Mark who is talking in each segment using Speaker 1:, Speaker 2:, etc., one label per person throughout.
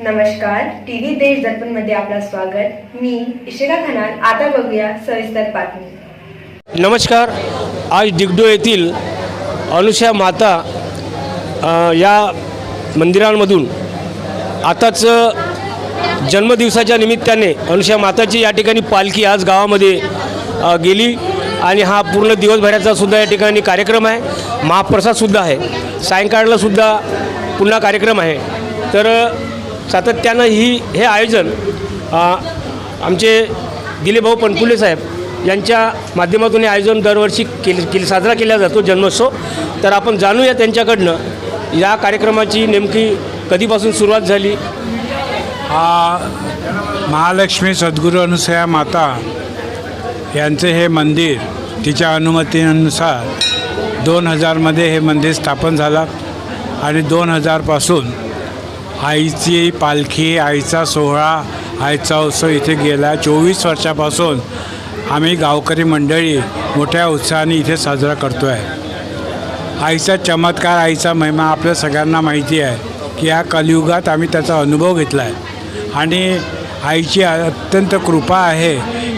Speaker 1: नमस्कार टीव्ही देश दर्पणमध्ये आपलं स्वागत. मी इशिका खनाल. आता बघूया सविस्तर बातमी.
Speaker 2: नमस्कार आज डिगडो येथील अनुषा माता या मंदिरांमधून आताच जन्मदिवसाच्या निमित्ताने अनुषा माताची या ठिकाणी पालखी आज गावामध्ये गेली आणि हा पूर्ण दिवसभराचा सुद्धा या ठिकाणी कार्यक्रम आहे. महाप्रसादसुद्धा आहे. सायंकाळलासुद्धा पुन्हा कार्यक्रम आहे. तर सातत्यानं ही हे आयोजन आमचे दिलीपभाऊ पणकुले साहेब यांच्या माध्यमातून हे आयोजन दरवर्षी केले केले साजरा केला जातो जन्मोत्सव. तर आपण जाणूया त्यांच्याकडनं. या कार्यक्रमाची नेमकी कधीपासून सुरुवात झाली?
Speaker 3: हा महालक्ष्मी सद्गुरू अनुसया माता यांचे हे मंदिर तिच्या अनुमतीनुसार दोन हजारमध्ये हे मंदिर स्थापन झालं आणि दोन हजारपासून आईची पालखी आईचा सोहळा आईचा उत्सव इथे गेला. चोवीस वर्षापासून आम्ही गावकरी मंडळी मोठ्या उत्साहाने इथे साजरा करतो आहे आईचा चमत्कार आईचा महिमा आपल्या सगळ्यांना माहिती आहे की या कलियुगात आम्ही त्याचा अनुभव घेतला आहे आणि आईची अत्यंत कृपा आहे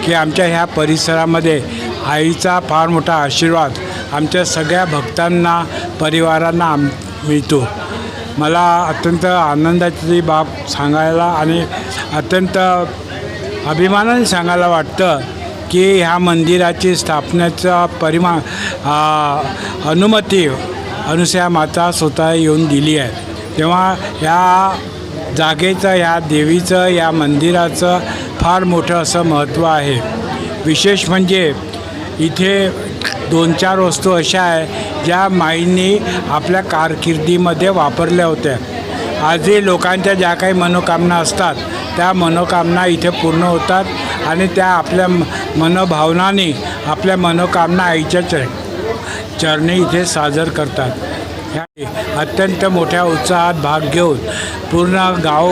Speaker 3: की आमच्या ह्या परिसरामध्ये आईचा फार मोठा आशीर्वाद आमच्या सगळ्या भक्तांना परिवारांना आम मिळतो. मला अत्यंत आनंदाची बाब सांगायला आणि अत्यंत अभिमानाने सांगायला वाटतं की ह्या मंदिराची स्थापनेचा परिमा अनुमती अनुसया माता स्वतः येऊन दिली आहे. तेव्हा ह्या जागेचं या देवीचं या मंदिराचं फार मोठं असं महत्त्व आहे. विशेष म्हणजे इथे दोन चार वस्तू अशा आहे ज्या माईंनी आपल्या कारकिर्दीमध्ये वापरल्या होत्या. आजही लोकांच्या ज्या काही मनोकामना असतात त्या मनोकामना इथे पूर्ण होतात आणि त्या आपल्या मनोभावनाने आपल्या मनोकामना आईच्या चर चरणी इथे सादर करतात. ह्या अत्यंत मोठ्या उत्साहात भाग घेऊन पूर्ण गाव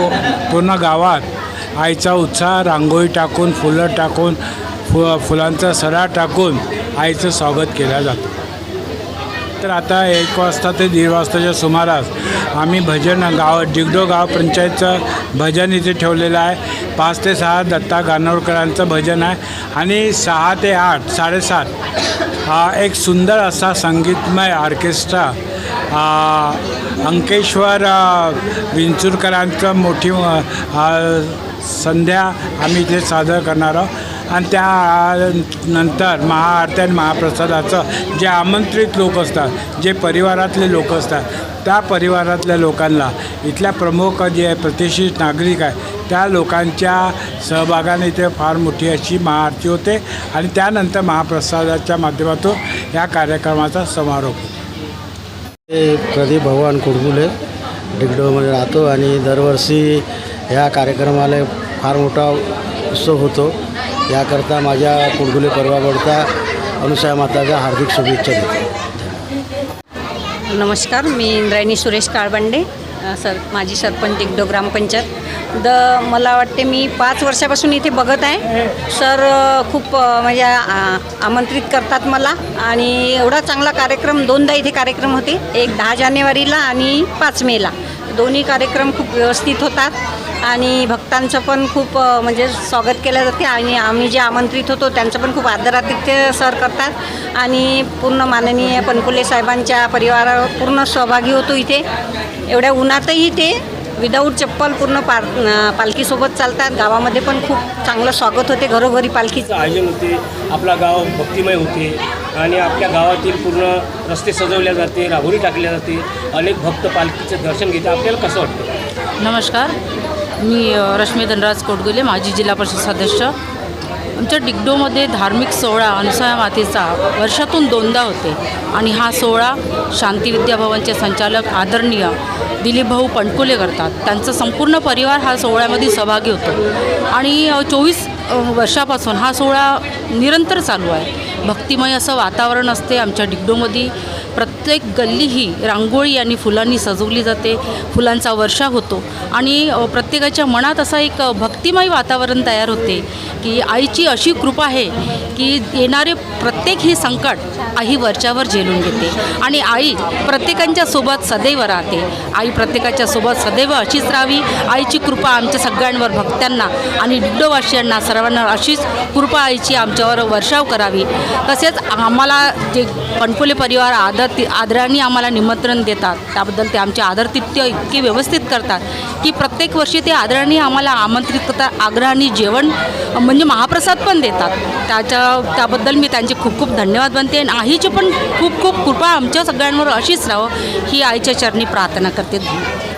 Speaker 3: पूर्ण गावात आईचा उत्साह रांगोळी टाकून फुलं टाकून फु फुलांचा सडा टाकून आईचं स्वागत केलं जातं. तर आता एक वाजता ते दीड वाजताच्या सुमारास आम्ही भजन गाव जिगडो गाव पंचायतचं भजन इथे ठेवलेलं आहे. पाच ते सहा दत्ता गानोरकरांचं भजन आहे आणि सहा ते आठ साडेसात हा एक सुंदर असा संगीतमय ऑर्केस्ट्रा अंकेश्वर विंचुरकरांचं मोठी संध्या आम्ही इथे सादर करणार आहोत. आणि त्या नंतर महाआरती आणि महाप्रसादाचं जे आमंत्रित लोक असतात जे परिवारातले लोक असतात त्या परिवारातल्या लोकांना इथल्या प्रमुख जे आहे प्रतिष्ठित नागरिक आहे त्या लोकांच्या सहभागाने इथे फार मोठी अशी महाआरती होते आणि त्यानंतर महाप्रसादाच्या माध्यमातून या कार्यक्रमाचा समारोप. होतो
Speaker 4: प्रदीप भगवान कुडकुले डिगडोमध्ये राहतो आणि दरवर्षी ह्या कार्यक्रमाला फार मोठा उत्सव होतो. याकरता माझ्या कुडगुले परिवाराचा अनुसया माताच्या हार्दिक शुभेच्छा देतो.
Speaker 5: नमस्कार मी इंद्रायणी सुरेश काळबंडे सर माझी सरपंच एकडो ग्रामपंचायत. द मला वाटते मी पाच वर्षापासून इथे बघत आहे. सर खूप म्हणजे आमंत्रित करतात मला आणि एवढा चांगला कार्यक्रम दोनदा इथे कार्यक्रम होते. एक दहा जानेवारीला आणि पाच मेला. दोन्ही कार्यक्रम खूप व्यवस्थित होतात. आणि भक्तांचं पण खूप म्हणजे स्वागत केलं जाते. आणि आम्ही जे आमंत्रित होतो त्यांचं पण खूप आदरातिथ्य सर करतात. आणि पूर्ण माननीय पनकुले साहेबांच्या परिवारावर पूर्ण सहभागी होतो इथे. एवढ्या उन्हातही ते विदाऊट चप्पल पूर्ण पार पालखीसोबत चालतात. गावामध्ये पण खूप चांगलं स्वागत होते घरोघरी पालखीचं
Speaker 2: आयोजन होते आपला गाव भक्तिमय होते. आणि आपल्या गावातील पूर्ण रस्ते सजवल्या जाते रांगोळी टाकल्या जाते. अनेक भक्त पालखीचं दर्शन घेते आपल्याला कसं वाटतं?
Speaker 6: नमस्कार. मी रश्मी धनराज कोटगुले माजी जिल्हा परिषद सदस्य. आमच्या डिगडोमध्ये धार्मिक सोहळा अनुसया मातेचा वर्षातून दोनदा होते आणि हा सोहळा शांती विद्याभवनचे संचालक आदरणीय दिलीप भाऊ पणकुले करतात. त्यांचा संपूर्ण परिवार हा सोहळ्यामध्ये सहभागी होतो. आणि चोवीस वर्षापासून हा सोहळा निरंतर चालू आहे. भक्तिमय असं वातावरण असते आमच्या डिगडोमध्ये. प्रत्येक गल्ली ही रांगोळी आणि फुलांनी सजवली जाते फुलांचा वर्षा होतो. आणि प्रत्येकाच्या मनात असा एक भक्तिमय वातावरण तयार होते की आईची अशी कृपा आहे की येणारे प्रत्येक ही संकट आई वरच्यावर झेलून घेते. आणि आई प्रत्येकांच्या सोबत सदैव राहते. आई प्रत्येकाच्या सोबत सदैव अशीच राहावी. आईची कृपा आमच्या सगळ्यांवर भक्तांना आणि डिडोवासियांना सर्वांना अशीच कृपा आईची आमच्यावर वर्षाव करावी. तसेच आम्हाला जे पणपुले परिवार आदर आदराने आम्हाला निमंत्रण देतात त्याबद्दल ते आमचे आदरतिथ्य इतके व्यवस्थित करतात की प्रत्येक वर्षी ते आदराने आम्हाला आमंत्रित करतात आग्रहाने जेवण म्हणजे महाप्रसाद पण देतात. त्याच्या त्याबद्दल मी त्यांचे खूप खूप धन्यवाद बनते आणि आईची पण खूप खूप कृपा आमच्या सगळ्यांवर अशीच राहावं. ही आईच्या चरणी प्रार्थना करते. धन्यवाद.